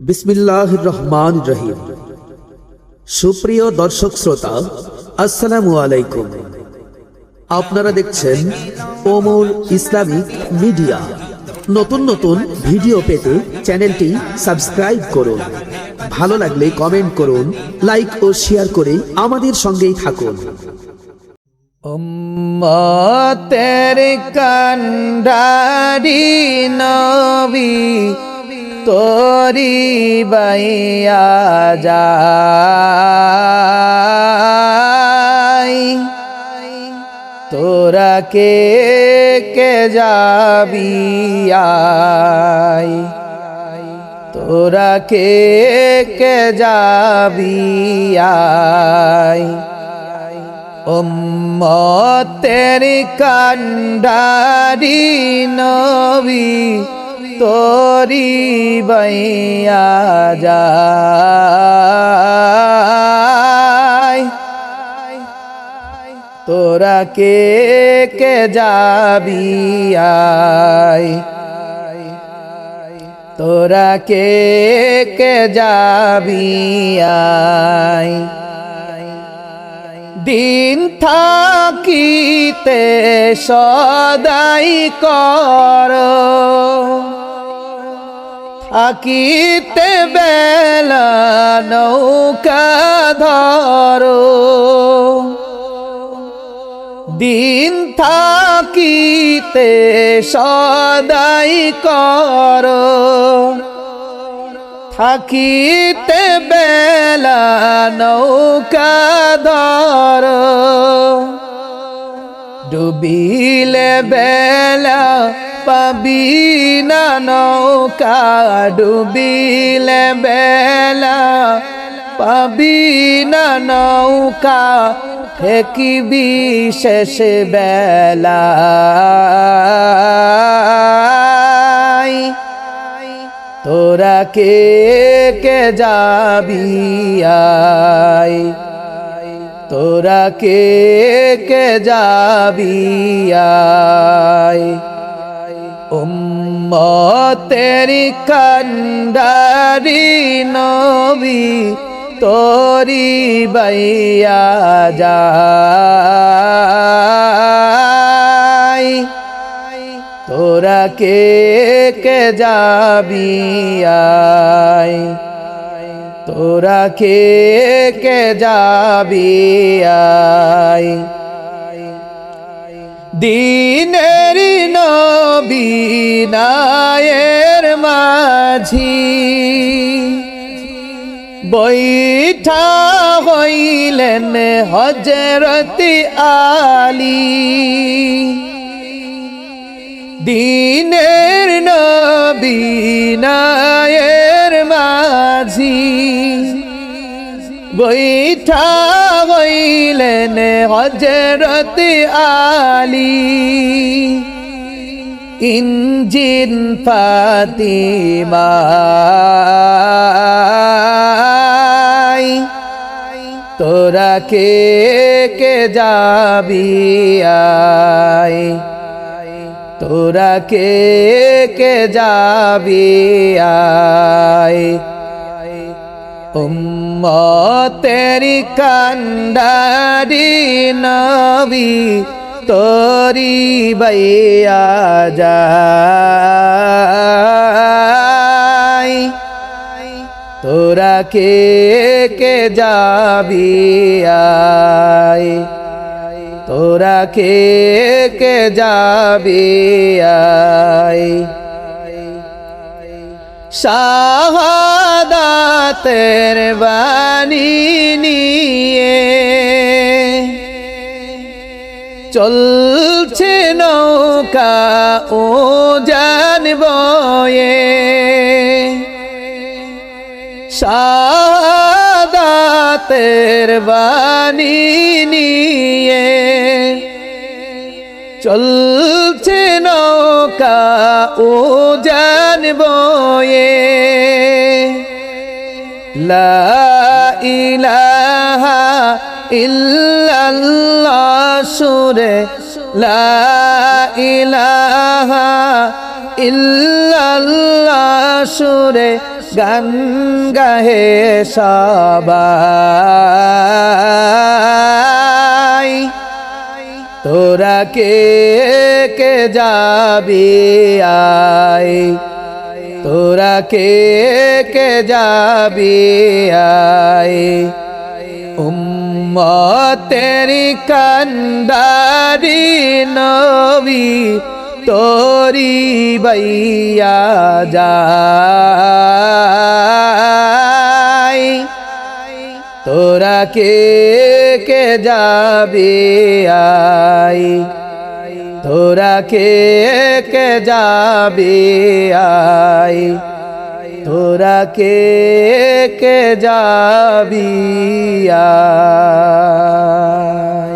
বিসমিল্লাহ রহমান রহিম। সুপ্রিয় দর্শক শ্রোতা, আসসালামু আলাইকুম। আপনারা দেখছেন ওমর ইসলামিক মিডিয়া। নতুন নতুন ভিডিও পেতে চ্যানেলটি সাবস্ক্রাইব করুন। ভালো লাগলে কমেন্ট করুন, লাইক ও শেয়ার করে আমাদের সঙ্গেই থাকুন। উম্মতের কান্ডারি নবী তোরি বাইয়া যাই। তোরা কে কে যাবি আই? তোরা কে কে যাবি আই? উম্মতের কান্ডারি নবী তোরি বাইয়া তোরা কে কে যাবি তোরা কে কে যাবি আয়? দিন থাকিতে সদাই কর। থাকিতে বেলা নৌকা ধরো। দিন থাকিতে সদাই কর। থাকিতে বেলা নৌকা ধর। ডুবিলে বেলা পাবি না নৌকা ডুবিলে বেলা। পাবি না নৌকা, ঠেকিবি শেষ বেলায় তোরা কে কে যাবি আই তোরা কে কে যাবি আই উম্মতেরি কান্ডারি নবী তোরি বাইয়া যায়। তোরা কে কে যাবি আই তোরা কে কে যাবি আই দিনের নবী নায়ের মাঝি। বৈঠা হইলেন হজরতি আলী। দিনের নবীনায়ের বৈঠা হইলেন হজরত আলী। ইঞ্জিন ফাতিমা তোরা কে কে যাবি আয় তোরা কে কে যাবি আয় উম্মতেরি কান্ডারি নবী তোরি বাইয়া যায়। তোরা কে কে যাবি আয়? তোরা কে কে যাবি আয়? শাহাদাতের বাণী নিয়ে। চলছে নৌকা ও জানবয়ে শাহাদাতের বাণী নিয়ে। চলছে নৌকা ও জানবয়ে লা ইলাহা ইল্লাল্লাহ সুরে লা ইলাহা ইল্লাল্লাহ সুরে গান গাহে সবাই। তোরা কে কে যাবি আয় তোরা কে কে যাবি আয়? উম্মতেরি কান্দারি নবী তোরি বৈয়া যায়। তোরা কে কে যাবি আই তোরা কে কে যাবি আই? তোরা কে কে যাবি আই?